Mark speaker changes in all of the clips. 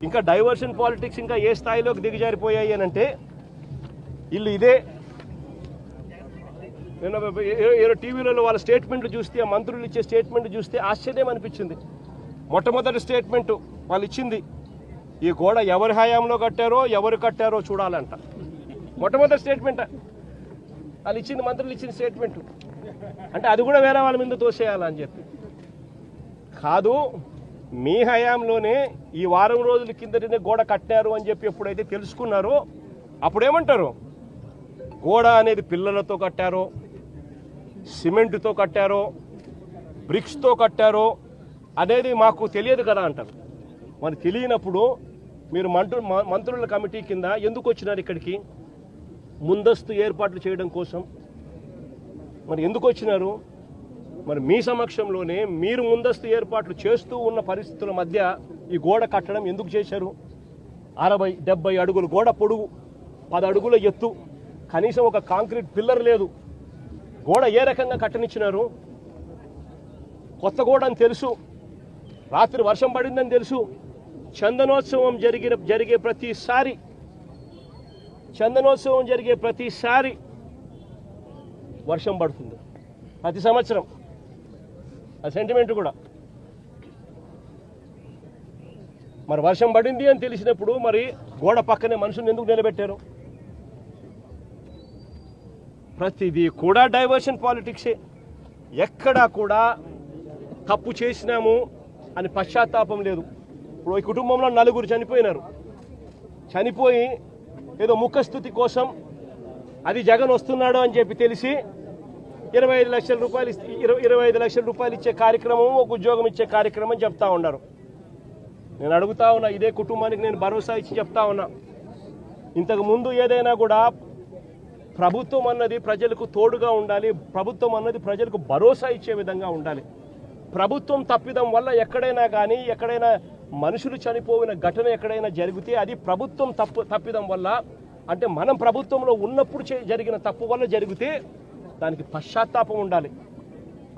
Speaker 1: ఇంకా diversion politics ఇంకా ఏ స్థాయిలోకి దిగజారిపోయాయి అని అంటే వీళ్ళు ఇదే. నిన్న టీవీలలో వాళ్ళ స్టేట్మెంట్లు చూస్తే ఆ మంత్రులు ఇచ్చే స్టేట్మెంట్ చూస్తే ఆశ్చర్యం అనిపించింది. మొట్టమొదటి స్టేట్మెంట్ వాళ్ళు ఇచ్చింది ఈ గోడ ఎవరి హయాంలో కట్టారో ఎవరు కట్టారో చూడాలంట. మొట్టమొదటి స్టేట్మెంట్ వాళ్ళు ఇచ్చింది మంత్రులు ఇచ్చిన స్టేట్మెంట్ అంటే అది కూడా వేరే వాళ్ళ మీద తోసేయాలని చెప్పి. కాదు మీ హయాంలోనే ఈ వారం రోజుల కిందటనే గోడ కట్టారు అని చెప్పి ఎప్పుడైతే తెలుసుకున్నారో అప్పుడేమంటారు? గోడ అనేది పిల్లలతో కట్టారో సిమెంట్తో కట్టారో బ్రిక్స్తో కట్టారో అనేది మాకు తెలియదు కదా అంటారు. మరి తెలియనప్పుడు మీరు మంత్రు మ- మంత్రుల కమిటీ కింద ఎందుకు వచ్చినారు ఇక్కడికి? ముందస్తు ఏర్పాట్లు చేయడం కోసం. మరి ఎందుకు వచ్చినారు? మరి మీ సమక్షంలోనే మీరు ముందస్తు ఏర్పాట్లు చేస్తూ ఉన్న పరిస్థితుల మధ్య ఈ గోడ కట్టడం ఎందుకు చేశారు? అరవై డెబ్బై అడుగులు గోడ పొడుగు పది అడుగుల ఎత్తు కనీసం ఒక కాంక్రీట్ పిల్లర్ లేదు. గోడ ఏ రకంగా కట్టనిచ్చినారు? కొత్త గోడ అని తెలుసు. రాత్రి వర్షం పడిందని తెలుసు. చందనోత్సవం జరిగిన జరిగే ప్రతిసారి చందనోత్సవం జరిగే ప్రతిసారి వర్షం పడుతుంది. ప్రతి సంవత్సరం. ఆ సెంటిమెంట్ కూడా. మరి వర్షం పడింది అని తెలిసినప్పుడు మరి గోడ పక్కనే మనుషుల్ని ఎందుకు నిలబెట్టారు? ప్రతిదీ కూడా డైవర్షన్ పాలిటిక్సే ఎక్కడా కూడా తప్పు చేసినాము అని పశ్చాత్తాపం లేదు. ఇప్పుడు ఈ కుటుంబంలో నలుగురు చనిపోయినారు. చనిపోయి ఏదో ముఖస్థుతి కోసం అది జగన్ వస్తున్నాడు అని చెప్పి తెలిసి ఇరవై ఐదు లక్షల రూపాయలు ఇరవై ఇరవై ఐదు లక్షల రూపాయలు ఇచ్చే కార్యక్రమం ఒక ఉద్యోగం ఇచ్చే కార్యక్రమం చెప్తా ఉన్నారు. నేను అడుగుతా ఉన్నా ఇదే కుటుంబానికి నేను భరోసా ఇచ్చి చెప్తా ఉన్నా. ఇంతకు ముందు ఏదైనా కూడా ప్రభుత్వం అన్నది ప్రజలకు తోడుగా ఉండాలి ప్రభుత్వం అన్నది ప్రజలకు భరోసా ఇచ్చే విధంగా ఉండాలి. ప్రభుత్వం తప్పిదం వల్ల ఎక్కడైనా కానీ ఎక్కడైనా మనుషులు చనిపోయిన ఘటన ఎక్కడైనా జరిగితే అది ప్రభుత్వం తప్పు తప్పిదం వల్ల అంటే మనం ప్రభుత్వంలో ఉన్నప్పుడు చే- జరిగిన తప్పు వల్ల జరిగితే దానికి పశ్చాత్తాపం ఉండాలి.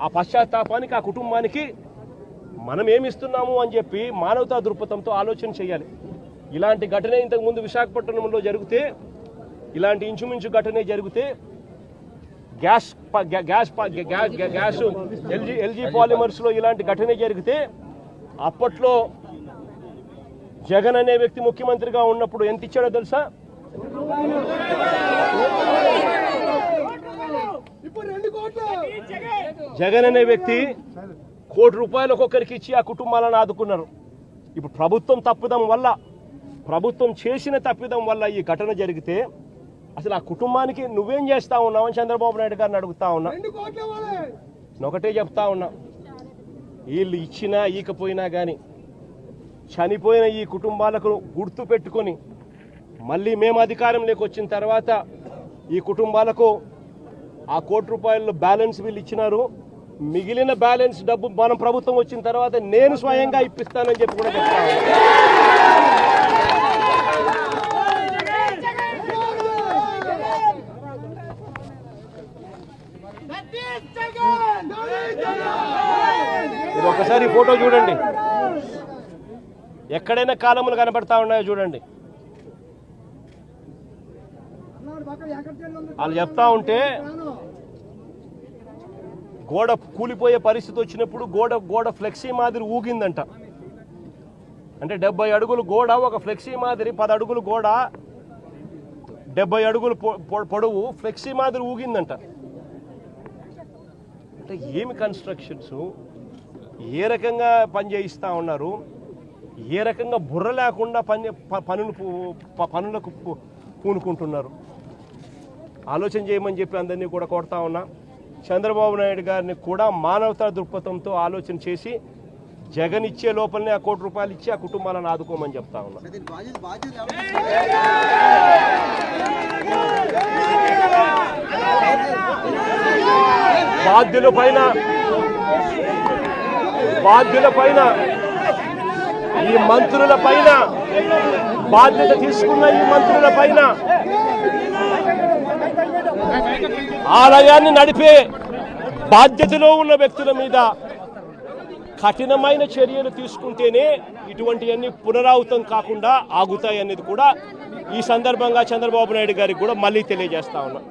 Speaker 1: ఆ పశ్చాత్తాపానికి ఆ కుటుంబానికి మనం ఏమిస్తున్నాము అని చెప్పి మానవతా దృక్పథంతో ఆలోచన చేయాలి. ఇలాంటి ఘటన ఇంతకు ముందు విశాఖపట్నంలో జరిగితే ఇలాంటి ఇంచుమించు ఘటనే జరిగితే గ్యాస్ గ్యాస్ ప- గ్యా- గ్యా- గ్యా- గ్యాస్ ఎల్జీ ఎల్జీ పాలిమర్స్లో ఇలాంటి ఘటనే జరిగితే అప్పట్లో జగన్ అనే వ్యక్తి ముఖ్యమంత్రిగా ఉన్నప్పుడు ఎంత ఇచ్చాడో తెలుసా? జగన్ అనే వ్యక్తి కోటి రూపాయలు ఒక్కొక్కరికి ఇచ్చి ఆ కుటుంబాలను ఆదుకున్నారు. ఇప్పుడు ప్రభుత్వం తప్పిదం వల్ల ప్రభుత్వం చేసిన తప్పిదం వల్ల ఈ ఘటన జరిగితే అసలు ఆ కుటుంబానికి నువ్వేం చేస్తా ఉన్నావు అని చంద్రబాబు నాయుడు గారిని అడుగుతా ఉన్నా. ఒకటే చెప్తా ఉన్నా. వీళ్ళు ఇచ్చినా ఈకపోయినా కానీ చనిపోయిన ఈ కుటుంబాలకు గుర్తు పెట్టుకొని మళ్ళీ మేము అధికారంలోకి వచ్చిన తర్వాత ఈ కుటుంబాలకు ఆ కోటి రూపాయల బ్యాలెన్స్ వీళ్ళు ఇచ్చినారు. మిగిలిన బ్యాలెన్స్ డబ్బు మనం ప్రభుత్వం వచ్చిన తర్వాత నేను స్వయంగా ఇప్పిస్తానని చెప్పి కూడా చెప్తా ఒకసారి ఫోటో చూడండి. ఎక్కడైనా కాలములు కనబడతా ఉన్నాయో చూడండి
Speaker 2: అన్నాడు పక్కన ఎక్కడ ఉంది
Speaker 1: వాళ్ళు చెప్తా ఉంటే గోడ కూలిపోయే పరిస్థితి వచ్చినప్పుడు గోడ గోడ ఫ్లెక్సీ మాదిరి ఊగిందంట. అంటే డెబ్బై అడుగులు గోడ ఒక ఫ్లెక్సీ మాదిరి పది అడుగులు గోడ డెబ్బై అడుగులు పొడవు ఫ్లెక్సీ మాదిరి ఊగిందంట. అంటే ఏమి కన్స్ట్రక్షన్స్ ఏ రకంగా పని చేయిస్తా ఉన్నారు? ఏ రకంగా బుర్ర లేకుండా పని పనులు పనులకు పూనుకుంటున్నారు? ఆలోచన చేయమని చెప్పి అందరినీ కూడా కోరుతా ఉన్నా. చంద్రబాబు నాయుడు గారిని కూడా మానవతా దృక్పథంతో ఆలోచన చేసి జగన్ ఇచ్చే లోపలనే ఆ కోటి రూపాయలు ఇచ్చి ఆ కుటుంబాలను ఆదుకోమని చెప్తా ఉన్నా. బాధ్యుల పైన బాధ్యుల పైన ఈ మంత్రుల పైన బాధ్యత తీసుకున్న ఈ మంత్రుల పైన ఆలయాన్ని నడిపే బాధ్యతలో ఉన్న వ్యక్తుల మీద కఠినమైన చర్యలు తీసుకుంటేనే ఇటువంటివన్నీ పునరావృతం కాకుండా ఆగుతాయి అనేది కూడా ఈ సందర్భంగా చంద్రబాబు నాయుడు గారికి కూడా మళ్ళీ తెలియజేస్తా ఉన్నాం.